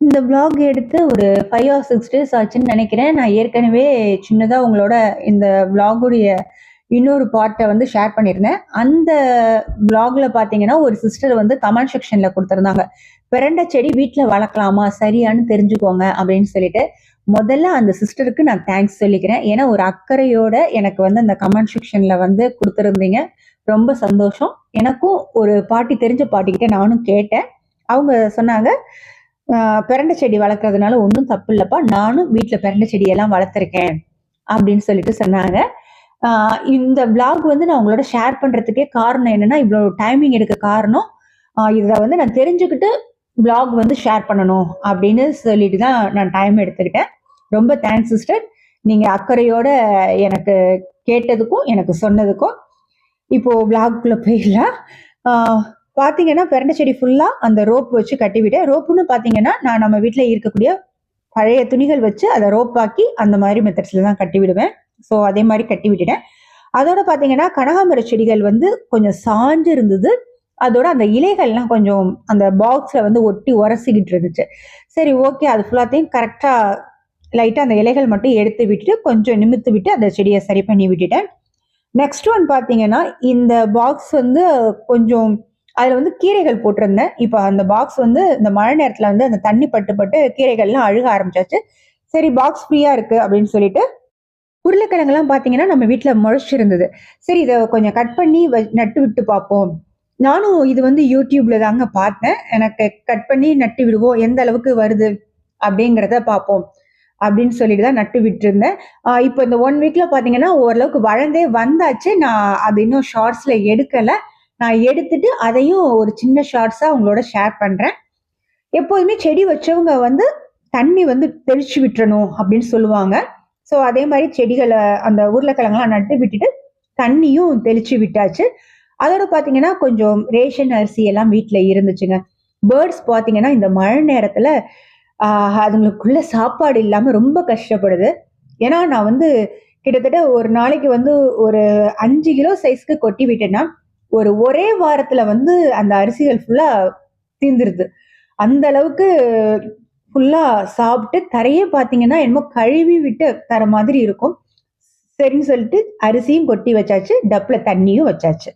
இந்த பிளாக் எடுத்து ஒரு ஃபைவ் ஆர் சிக்ஸ் டேஸ் ஆச்சுன்னு நினைக்கிறேன் நான் ஏற்கனவே சின்னதாக உங்களோட இந்த பிளாகுடைய இன்னொரு பாட்டை வந்து ஷேர் பண்ணியிருந்தேன். அந்த vlogல பார்த்தீங்கன்னா, ஒரு சிஸ்டர் வந்து கமெண்ட் செக்ஷன்ல கொடுத்துருந்தாங்க பிறண்ட செடி வீட்டில் வளர்க்கலாமா? சரியான்னு தெரிஞ்சுக்கோங்க" அப்படின்னு சொல்லிட்டு. முதல்ல அந்த சிஸ்டருக்கு நான் தேங்க்ஸ் சொல்லிக்கிறேன். ஏன்னா, ஒரு அக்கறையோட எனக்கு வந்து அந்த கமெண்ட் செக்ஷன்ல வந்து கொடுத்துருந்தீங்க ரொம்ப சந்தோஷம். எனக்கும் ஒரு பாட்டி தெரிஞ்ச பாட்டிக்கிட்ட நானும் கேட்டேன். அவங்க சொன்னாங்க, பிரண்ட செடி வளர்க்கறதுனால ஒன்றும் தப்பு இல்லைப்பா நானும் வீட்டில் பிரண்ட செடியெல்லாம் வளர்த்துருக்கேன்" அப்படின்னு சொல்லிட்டு சொன்னாங்க. இந்த vlog வந்து நான் உங்களோட ஷேர் பண்ணுறதுக்கே காரணம் என்னன்னா, இவ்வளோ டைமிங் எடுக்க காரணம், இதை வந்து நான் தெரிஞ்சுக்கிட்டு vlog வந்து ஷேர் பண்ணணும் அப்படின்னு சொல்லிட்டு தான் நான் டைம் எடுத்துக்கிட்டேன். ரொம்ப தேங்க்ஸ் சிஸ்டர். நீங்கள் அக்கறையோட எனக்கு கேட்டதுக்கும், எனக்கு சொன்னதுக்கும். இப்போது vlogக்குள்ள போயிடலாம். பார்த்தீங்கன்னா, பிரண்ட செடி ஃபுல்லாக அந்த ரோப் வச்சு கட்டிவிட ரோப்புன்னு பார்த்தீங்கன்னா, நான் நம்ம வீட்டில் இருக்கக்கூடிய பழைய துணிகள் வச்சு அதை ரோப்பாக்கி அந்த மாதிரி மெத்தட்ஸில் தான் கட்டி விடுவேன். ஸோ, அதே மாதிரி கட்டி விட்டுட்டேன். அதோட பார்த்தீங்கன்னா, கனகாம்பர செடிகள் வந்து கொஞ்சம் சாஞ்சு இருந்தது. அதோட அந்த இலைகள்லாம் கொஞ்சம் அந்த பாக்ஸில் வந்து ஒட்டி உரசிக்கிட்டு இருந்துச்சு. சரி ஓகே. அது ஃபுல்லாத்தையும் கரெக்டாக லைட்டாக அந்த இலைகள் மட்டும் எடுத்து விட்டுட்டு, கொஞ்சம் நிமித்து விட்டு அந்த செடியை சரி பண்ணி விட்டுட்டேன். நெக்ஸ்ட் ஒன் பார்த்தீங்கன்னா, இந்த பாக்ஸ் வந்து கொஞ்சம் அதில் வந்து கீரைகள் போட்டிருந்தேன். இப்போ அந்த பாக்ஸ் வந்து இந்த மழை நேரத்தில் வந்து அந்த தண்ணி பட்டு, பட்டு கீரைகள்லாம் அழுக ஆரம்பிச்சாச்சு. சரி பாக்ஸ் ஃப்ரீயாக இருக்குது அப்படின்னு சொல்லிட்டு, உருளைக்கிழங்குலாம் பார்த்தீங்கன்னா, நம்ம வீட்டில் முளைச்சிருந்தது. சரி இதை கொஞ்சம் கட் பண்ணி வ நட்டு விட்டு பார்ப்போம். நானும் இது வந்து யூடியூப்ல தாங்க பார்த்தேன். எனக்கு கட் பண்ணி நட்டு விடுவோம். எந்த அளவுக்கு வருது அப்படிங்கிறத பார்ப்போம். அப்படின்னு சொல்லிட்டு தான் நட்டு விட்டுருந்தேன். இப்போ இந்த ஒன் வீக்ல பார்த்தீங்கன்னா, ஓரளவுக்கு வளர்ந்தே வந்தாச்சு. நான் அது இன்னும் ஷார்ட்ஸ்ல எடுக்கலை நான் எடுத்துட்டு அதையும் ஒரு சின்ன ஷார்ட்ஸா உங்களோட ஷேர் பண்றேன். எப்போதுமே செடி வச்சவங்க வந்து தண்ணி வந்து தெளிச்சு விட்டுறணும் அப்படின்னு சொல்லுவாங்க. ஸோ, அதே மாதிரி செடிகளை அந்த உருளைக்கிழங்கெல்லாம் நட்டு விட்டுட்டு, தண்ணியும் தெளிச்சு விட்டாச்சு. அதோட பார்த்தீங்கன்னா, கொஞ்சம் ரேஷன் அரிசி எல்லாம் வீட்டில் இருந்துச்சுங்க. பேர்ட்ஸ் பார்த்தீங்கன்னா, இந்த மழை நேரத்தில் அதுங்களுக்குள்ள சாப்பாடு இல்லாமல் ரொம்ப கஷ்டப்படுது. ஏன்னா, நான் வந்து கிட்டத்தட்ட ஒரு நாளைக்கு வந்து ஒரு அஞ்சு கிலோ சைஸ்க்கு கொட்டி விட்டேன்னா, ஒரு ஒரே வாரத்துல வந்து அந்த அரிசிகள் ஃபுல்லா தீந்துருது. அந்த அளவுக்கு ஃபுல்லா சாப்பிட்டு தரையே பார்த்தீங்கன்னா, என்னமோ கழுவி விட்டு தர மாதிரி இருக்கும். சரின்னு சொல்லிட்டு அரிசியும் கொட்டி வச்சாச்சு. டப்பில் தண்ணியும் வச்சாச்சு.